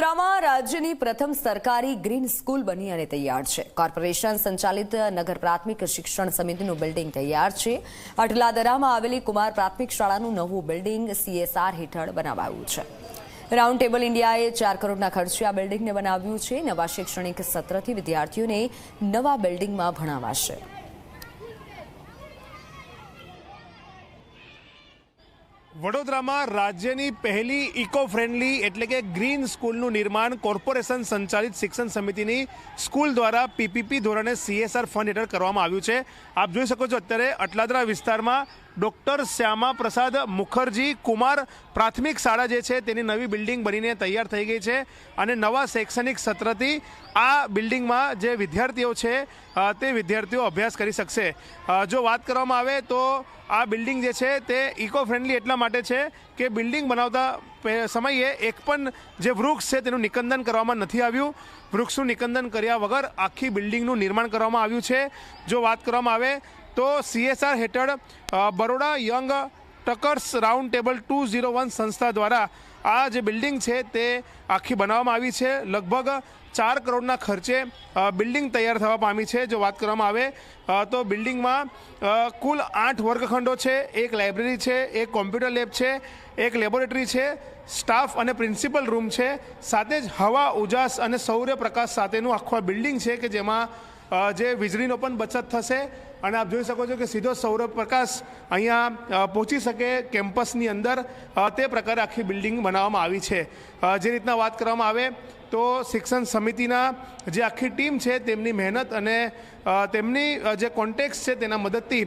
વડોદરામાં રાજ્યની પ્રથમ સરકારી ગ્રીન સ્કૂલ બની અને તૈયાર છે. કોર્પોરેશન સંચાલિત નગર પ્રાથમિક શિક્ષણ સમિતિનું બિલ્ડિંગ તૈયાર છે. અટલાદરામાં આવેલી કુમાર પ્રાથમિક શાળાનું નવું બિલ્ડિંગ સીએસઆર હેઠળ બનાવાયું છે. રાઉન્ડ ટેબલ ઇન્ડિયાએ ચાર કરોડના ખર્ચે આ બિલ્ડિંગને બનાવ્યું છે. નવા શૈક્ષણિક સત્રથી વિદ્યાર્થીઓને નવા બિલ્ડિંગમાં ભણાવાશે. વડોદરામાં રાજ્યની પહેલી ઇકો ફ્રેન્ડલી એટલે કે ગ્રીન સ્કૂલનું નિર્માણ કોર્પોરેશન સંચાલિત શિક્ષણ સમિતિની સ્કૂલ દ્વારા પીપીપી ધોરણે સીએસઆર ફંડ હેઠળ કરવામાં આવ્યું છે. આપ જોઈ શકો છો અત્યારે અટલાદરા વિસ્તારમાં ડૉક્ટર શ્યામા પ્રસાદ મુખર્જી, કુમાર પ્રાથમિક શાળા જે છે તેની નવી બિલ્ડિંગ બનીને તૈયાર થઈ ગઈ છે અને નવા શૈક્ષણિક સત્રથી આ બિલ્ડિંગમાં જે વિદ્યાર્થીઓ છે તે વિદ્યાર્થીઓ અભ્યાસ કરી શકશે. જો વાત કરવામાં આવે તો આ બિલ્ડિંગ જે છે તે ઇકો ફ્રેન્ડલી એટલા માટે છે કે બિલ્ડિંગ બનાવતા સમયે એક પણ જે વૃક્ષ છે તેનું નિકંદન કરવામાં નથી આવ્યું. વૃક્ષનું નિકંદન કર્યા વગર આખી બિલ્ડિંગનું નિર્માણ કરવામાં આવ્યું છે. જો વાત કરવામાં આવે તો સીએસઆર હેઠળ Baroda young tuckers round table two zero one સંસ્થા દ્વારા આ જે બિલ્ડિંગ છે તે આખી બનાવવામાં આવી છે. લગભગ ચાર કરોડના ખર્ચે બિલ્ડિંગ તૈયાર થવા પામી છે, જો વાત કરવામાં આવે તો બિલ્ડિંગમાં કુલ આઠ વર્ગખંડો છે. એક લાઇબ્રેરી છે, એક કોમ્પ્યુટર લેબ છે, એક લેબોરેટરી છે, સ્ટાફ અને પ્રિન્સિપલ રૂમ છે. સાથે જ હવા, ઉજાસ અને સૌર્યપ્રકાશ સાથેનું આખું બિલ્ડિંગ છે કે જેમાં જે વીજળીનો પણ બચત થશે. અને આપ જોઈ શકો છો કે સીધો સૌરપ્રકાશ અહીંયા પહોંચી શકે કેમ્પસની અંદર. તે પ્રકારે આખી બિલ્ડિંગ બનાવવામાં આવી છે. જે રીતના વાત કરવામાં આવે તો શિક્ષણ સમિતિના જે આખી ટીમ છે તેમની મહેનત અને તેમની જે કોન્ટેક્ટ છે તેના મદદથી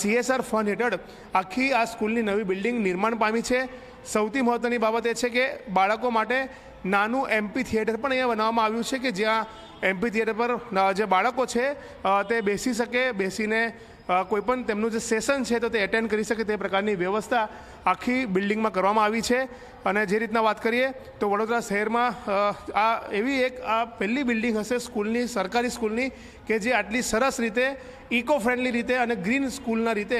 સીએસઆર ફંડ હેઠળ આખી આ સ્કૂલની નવી બિલ્ડિંગ નિર્માણ પામી છે. સૌથી મહત્ત્વની બાબત એ છે કે બાળકો માટે નાનું એમપી થિયેટર પણ અહીંયા બનાવવામાં આવ્યું છે કે જ્યાં એમપી થિયેટર પર જે બાળકો છે તે બેસી શકે, બેસીને અ, કોઈ પણ તેમનું જે સેશન છે તો તે એટેન્ડ કરી શકે તે પ્રકારની વ્યવસ્થા આખી બિલ્ડિંગમાં કરવામાં આવી છે. અને જે રીતના વાત કરીએ તો વડોદરા શહેરમાં આ એવી એક આ પહેલી બિલ્ડિંગ હશે સ્કૂલની સરકારી સ્કૂલની કે જે આટલી સરસ રીતે ઇકો ફ્રેન્ડલી રીતે અને ગ્રીન સ્કૂલના રીતે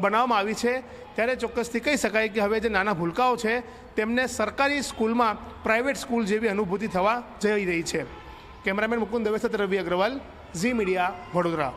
બનાવવામાં આવી છે. ત્યારે ચોક્કસથી કહી શકાય કે હવે જે નાના ભૂલકાઓ છે તેમને સરકારી સ્કૂલમાં પ્રાઇવેટ સ્કૂલ જેવી અનુભૂતિ થવા જઈ રહી છે. Cameraman Mukund Dave Ravi Agrawal Zee media Vadodara.